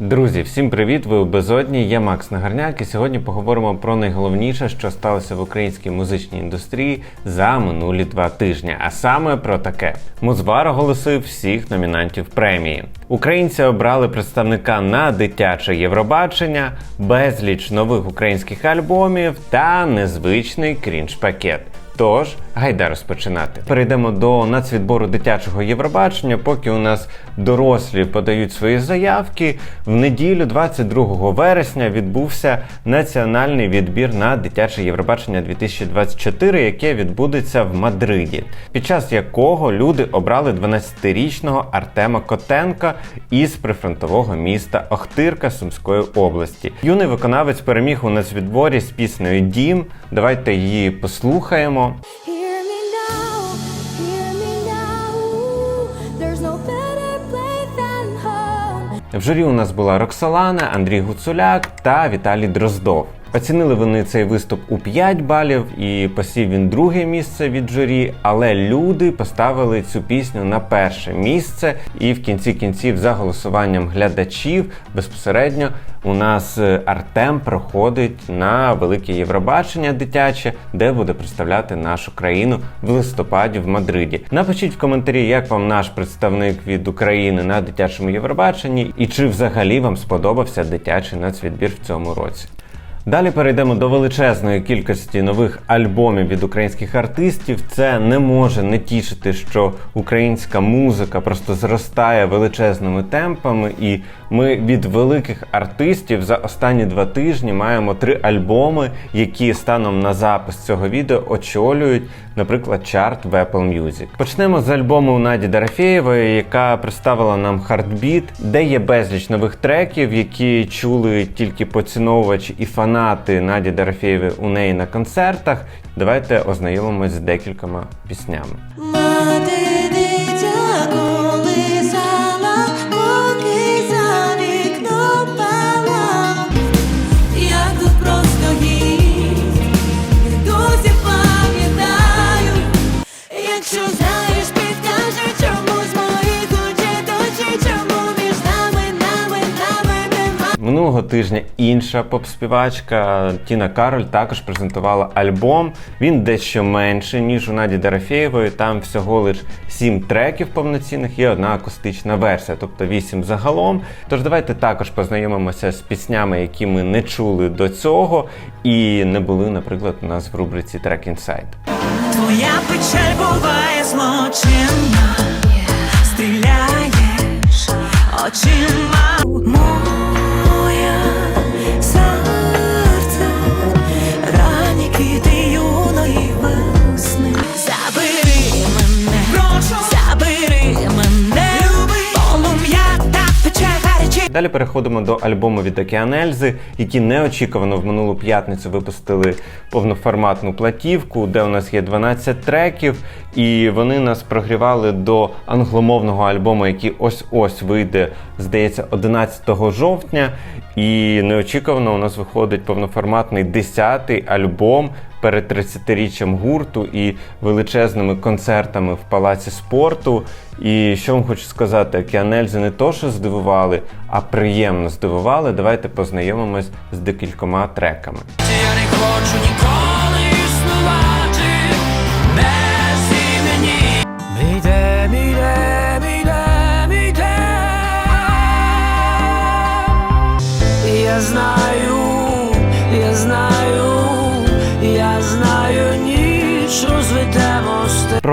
Друзі, всім привіт! Ви у безодні. Я Макс Нагарняк, і сьогодні поговоримо про найголовніше, що сталося в українській музичній індустрії за минулі два тижні. А саме про таке: Музвар оголосив всіх номінантів премії. Українці обрали представника на дитяче Євробачення, безліч нових українських альбомів та незвичний крінж-пакет. Тож, гайда розпочинати. Перейдемо до нацвідбору дитячого Євробачення. Поки у нас дорослі подають свої заявки, в неділю, 22 вересня, відбувся національний відбір на дитяче Євробачення 2024, яке відбудеться в Мадриді, під час якого люди обрали 12-річного Артема Котенка із прифронтового міста Охтирка Сумської області. Юний виконавець переміг у нацвідборі з піснею Дім. Давайте її послухаємо. В журі у нас була Роксолана, Андрій Гуцуляк та Віталій Дроздов. Оцінили вони цей виступ у 5 балів і посів він друге місце від журі, але люди поставили цю пісню на перше місце. І в кінці кінців, за голосуванням глядачів, безпосередньо у нас е, Артем проходить на велике Євробачення дитяче, де буде представляти нашу країну в листопаді в Мадриді. Напишіть в коментарі, як вам наш представник від України на дитячому Євробаченні, і чи взагалі вам сподобався дитячий нацвідбір в цьому році. Далі перейдемо до величезної кількості нових альбомів від українських артистів. Це не може не тішити, що українська музика просто зростає величезними темпами, і ми від великих артистів за останні два тижні маємо три альбоми, які станом на запис цього відео очолюють, наприклад, чарт в Apple Music. Почнемо з альбому Наді Дарафєєвої, яка представила нам хардбіт, де є безліч нових треків, які чули тільки поціновувачі і фанати Наді Дорофєєві у неї на концертах. Давайте ознайомимось з декількома піснями. Тижня інша поп-співачка Тіна Кароль також презентувала альбом. Він дещо менший, ніж у Наді Дарафєєвої. Там всього лиш 7 треків повноцінних і одна акустична версія, тобто 8 загалом. Тож давайте також познайомимося з піснями, які ми не чули до цього, і не були, наприклад, у нас в рубриці Track Inside. Твоя печаль буває злочинна, стріляєш очима. Далі переходимо до альбому від Океан Ельзи, які неочікувано в минулу п'ятницю випустили повноформатну платівку, де у нас є 12 треків, і вони нас прогрівали до англомовного альбому, який ось-ось вийде, здається, 11 жовтня. І неочікувано у нас виходить повноформатний 10-й альбом перед 30-річчям гурту і величезними концертами в палаці спорту. І що вам хочу сказати, Океанельзи не то, що здивували, а приємно здивували. Давайте познайомимось з декількома треками. Я не хочу ніколи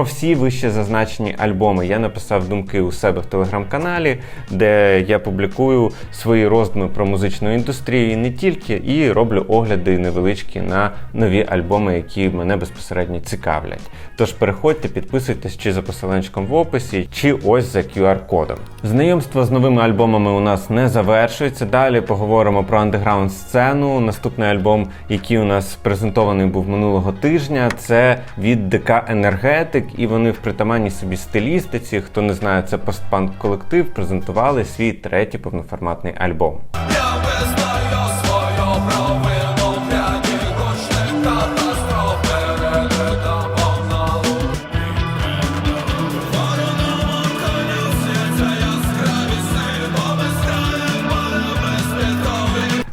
Про всі вище зазначені альбоми я написав думки у себе в телеграм-каналі, де я публікую свої роздуми про музичну індустрію і не тільки, і роблю огляди невеличкі на нові альбоми, які мене безпосередньо цікавлять. Тож переходьте, підписуйтесь чи за посиланчиком в описі, чи ось за QR-кодом. Знайомство з новими альбомами у нас не завершується. Далі поговоримо про андеграунд сцену. Наступний альбом, який у нас презентований був минулого тижня, це від ДК Енергетик, і вони в притаманній собі стилістиці. Хто не знає, це постпанк колектив, презентували свій третій повноформатний альбом. Я визнаю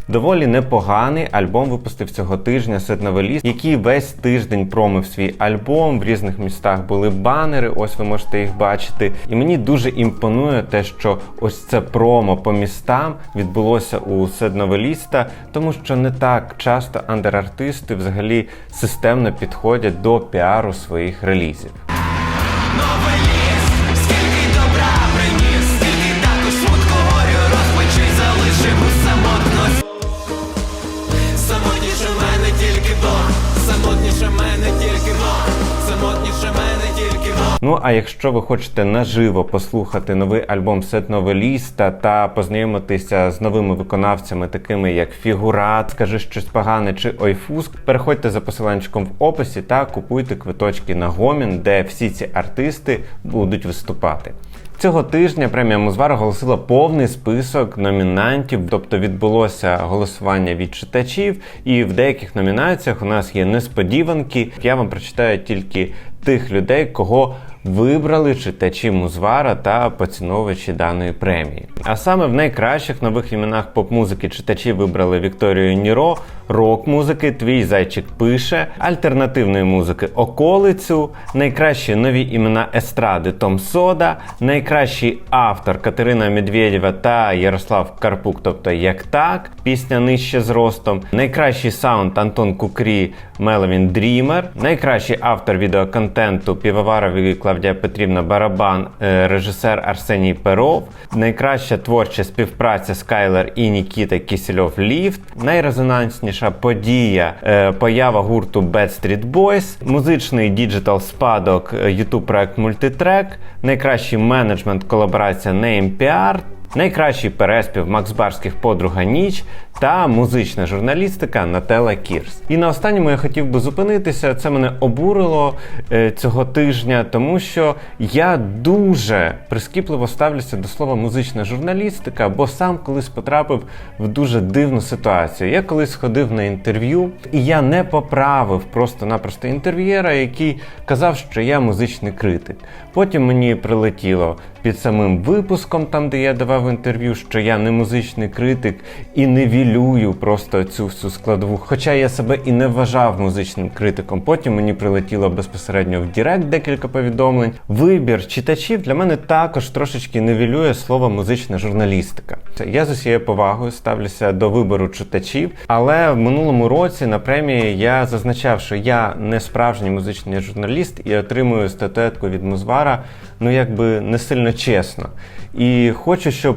Доволі непоганий альбом випустив цього тижня Сетновеліст, який весь тиждень промив свій альбом. В різних містах були банери. Ось ви можете їх бачити. І мені дуже імпонує те, що ось це промо по містам відбулося у Седновеліста, тому що не так часто андер-артисти взагалі системно підходять до піару своїх релізів. Новий Ну а якщо ви хочете наживо послухати новий альбом Сет Новеліста та познайомитися з новими виконавцями, такими як Фігурат, Скажи щось погане чи Ойфуск, переходьте за посиланчиком в описі та купуйте квиточки на гомін, де всі ці артисти будуть виступати. Цього тижня премія Музвар оголосила повний список номінантів, тобто відбулося голосування від читачів, і в деяких номінаціях у нас є несподіванки. Я вам прочитаю тільки тих людей, кого вибрали читачі Музвара та поціновувачі даної премії. А саме в найкращих нових іменах поп-музики читачі вибрали Вікторію Ніро, рок-музики Твій зайчик пише, альтернативної музики Околицю, найкращі нові імена естради Том Сода, найкращий автор Катерина Медведєва та Ярослав Карпук, тобто як так, пісня нижче зростом, найкращий саунд Антон Кукрі Меловін Дрімер, найкращий автор відеоконтенту Півоваров і Клавдія Петрівна Барабан, е, режисер Арсеній Перов, найкраща творча співпраця Скайлер і Нікіта Кісельов Ліфт, найрезонансніша подія е, поява гурту Bad Street Boys, музичний діджитал спадок е, YouTube проект Multitrack, найкращий менеджмент колаборація Name PR, Найкращий переспів Макс Барських подруга ніч та музична журналістика Нателла Кірс. І на останньому я хотів би зупинитися. Це мене обурило е, цього тижня, тому що я дуже прискіпливо ставлюся до слова музична журналістика, бо сам колись потрапив в дуже дивну ситуацію. Я колись ходив на інтерв'ю, і я не поправив просто-напросто інтерв'єра, який казав, що я музичний критик. Потім мені прилетіло під самим випуском, там де я давав інтерв'ю, що я не музичний критик і невілюю просто цю всю складову. Хоча я себе і не вважав музичним критиком. Потім мені прилетіло безпосередньо в Директ декілька повідомлень. Вибір читачів для мене також трошечки невілює слово музична журналістика. Я з усією повагою ставлюся до вибору читачів, але в минулому році на премії я зазначав, що я не справжній музичний журналіст і отримую статуетку від Музвара, ну якби не сильно чесно. І хочу, щоб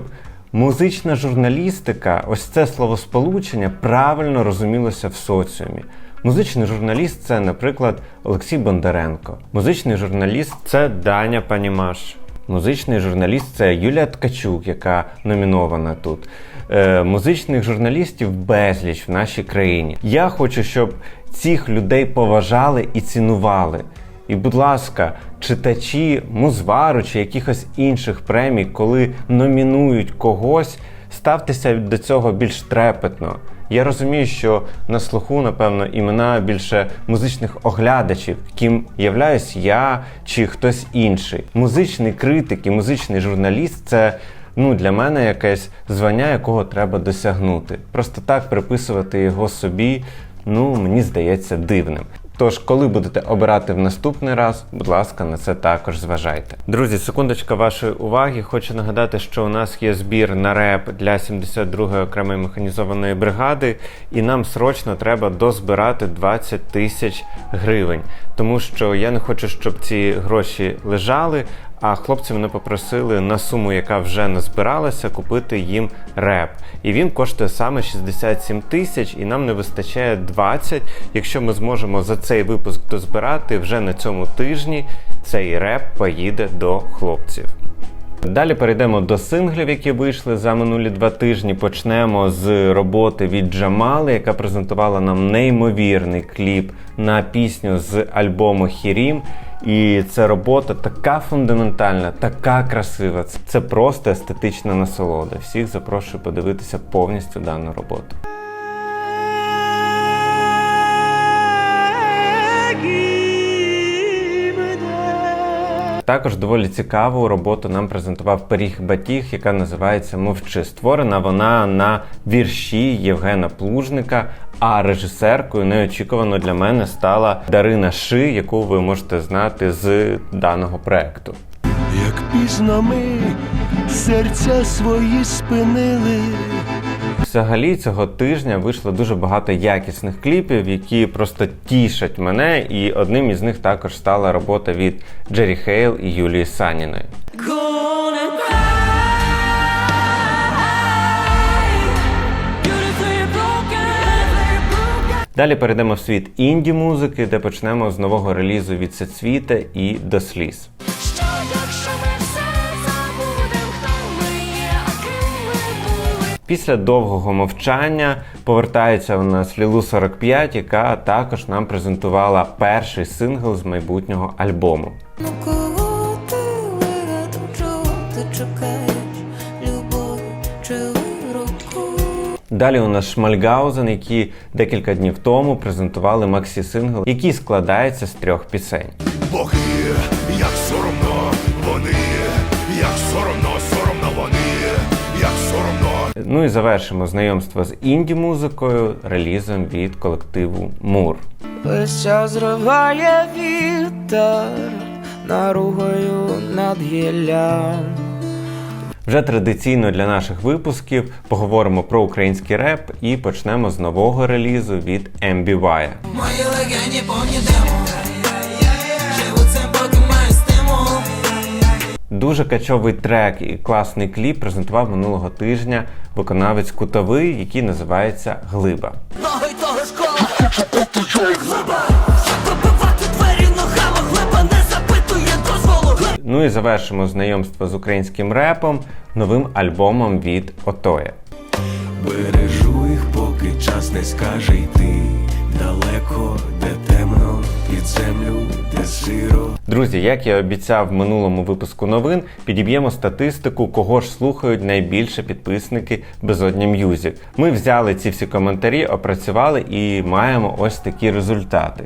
музична журналістика, ось це словосполучення, правильно розумілося в соціумі. Музичний журналіст це, наприклад, Олексій Бондаренко. Музичний журналіст це Даня Панімаш. Музичний журналіст це Юлія Ткачук, яка номінована тут. Е, музичних журналістів безліч в нашій країні. Я хочу, щоб цих людей поважали і цінували. І, будь ласка, читачі музвару чи якихось інших премій, коли номінують когось, ставтеся до цього більш трепетно. Я розумію, що на слуху, напевно, імена більше музичних оглядачів, ким являюсь я чи хтось інший. Музичний критик і музичний журналіст це ну, для мене якесь звання, якого треба досягнути. Просто так приписувати його собі, ну мені здається дивним. Тож, коли будете обирати в наступний раз, будь ласка, на це також зважайте. Друзі, секундочка вашої уваги. Хочу нагадати, що у нас є збір на реп для 72-ї окремої механізованої бригади, і нам срочно треба дозбирати 20 тисяч гривень. Тому що я не хочу, щоб ці гроші лежали. А хлопці мене попросили на суму, яка вже назбиралася, купити їм реп. І він коштує саме 67 тисяч, і нам не вистачає 20. Якщо ми зможемо за цей випуск дозбирати вже на цьому тижні, цей реп поїде до хлопців. Далі перейдемо до синглів, які вийшли за минулі два тижні. Почнемо з роботи від Джамали, яка презентувала нам неймовірний кліп на пісню з альбому Хірім. І ця робота така фундаментальна, така красива. Це просто естетична насолода. Всіх запрошую подивитися повністю дану роботу. Також доволі цікаву роботу нам презентував Пиріг Батіг, яка називається Мовчи. Створена вона на вірші Євгена Плужника. А режисеркою неочікувано для мене стала Дарина Ши, яку ви можете знати з даного проекту. Як пізно ми серця свої спинили. Взагалі цього тижня вийшло дуже багато якісних кліпів, які просто тішать мене, і одним із них також стала робота від Джері Хейл і Юлії Саніної. Далі перейдемо в світ інді музики, де почнемо з нового релізу від Сецвіта і до сліз. Після довгого мовчання повертається у нас Лілу 45, яка також нам презентувала перший сингл з майбутнього альбому. Ну кого ти вигадав, чого ти чекаєш? Любов чи вироку? Далі у нас Шмальгаузен, які декілька днів тому презентували максі сингл, який складається з трьох пісень. Боги, Ну і завершимо знайомство з інді музикою релізом від колективу Мур. Листя зриває вітер наругою над гіллям. Вже традиційно для наших випусків поговоримо про український реп і почнемо з нового релізу від MBY. Мої легені повні Дуже качовий трек і класний кліп презентував минулого тижня виконавець кутовий, який називається Глиба. Ноги того школа Глиба Щоб вибивати двері ногами Глиба не запитує дозволу Ну і завершимо знайомство з українським репом новим альбомом від Отоя. Бережу їх, поки час не скаже йти. Друзі, як я обіцяв в минулому випуску новин, підіб'ємо статистику, кого ж слухають найбільше підписники Безодня М'юзік. Ми взяли ці всі коментарі, опрацювали і маємо ось такі результати.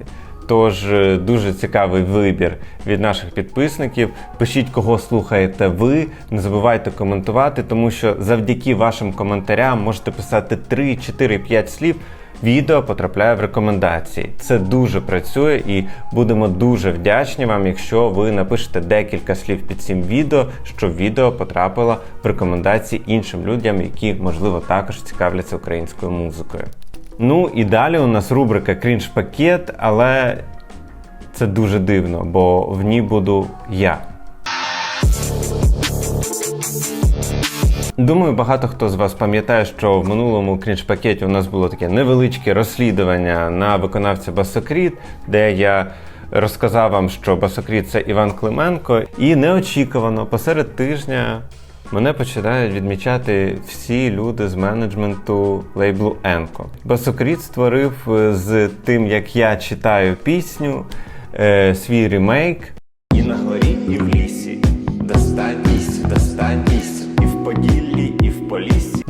Тож е, дуже цікавий вибір від наших підписників. Пишіть, кого слухаєте ви. Не забувайте коментувати, тому що завдяки вашим коментарям можете писати 3, 4, 5 слів. Відео потрапляє в рекомендації. Це дуже працює і будемо дуже вдячні вам, якщо ви напишете декілька слів під цим відео, щоб відео потрапило в рекомендації іншим людям, які можливо також цікавляться українською музикою. Ну і далі у нас рубрика Крінж пакет, але це дуже дивно, бо в ній буду я. Думаю, багато хто з вас пам'ятає, що в минулому крінж-пакеті у нас було таке невеличке розслідування на виконавця Басокріт, де я розказав вам, що Басокріт це Іван Клименко, і неочікувано посеред тижня мене починають відмічати всі люди з менеджменту лейблу Енко. Басокріт створив е, з тим, як я читаю пісню, е, свій ремейк. І на горі,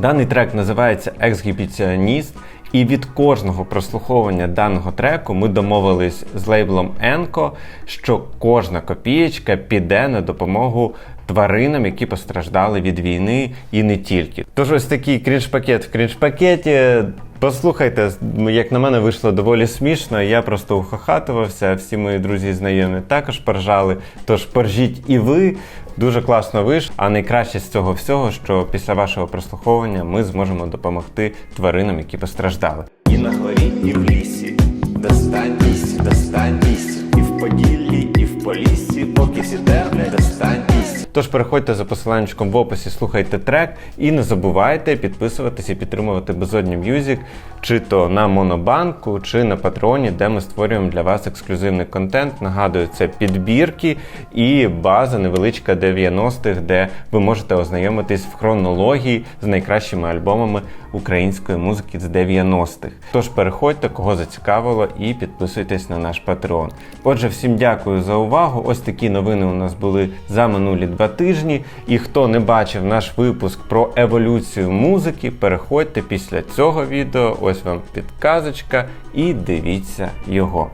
Даний трек називається Ексгібіціоніст. І від кожного прослуховування даного треку ми домовились з лейблом Енко, що кожна копієчка піде на допомогу тваринам, які постраждали від війни, і не тільки. Тож ось такий крінж-пакет в крінж-пакеті. Послухайте, як на мене вийшло доволі смішно. Я просто ухахатувався. Всі мої друзі і знайомі також поржали. Тож поржіть і ви. Дуже класно вийшло. А найкраще з цього всього, що після вашого прослуховування ми зможемо допомогти тваринам, які постраждали. І на горі, і в Тож переходьте за посиланнячком в описі, слухайте трек і не забувайте підписуватися і підтримувати Безодні М'юзік, чи то на Монобанку, чи на Патреоні, де ми створюємо для вас ексклюзивний контент. Нагадую, це підбірки і база невеличка 90-х, де ви можете ознайомитись в хронології з найкращими альбомами української музики з 90-х. Тож переходьте, кого зацікавило, і підписуйтесь на наш Patreon. Отже, всім дякую за увагу. Ось такі новини у нас були за минулі два тижні. І хто не бачив наш випуск про еволюцію музики, переходьте після цього відео. Ось вам підказочка і дивіться його.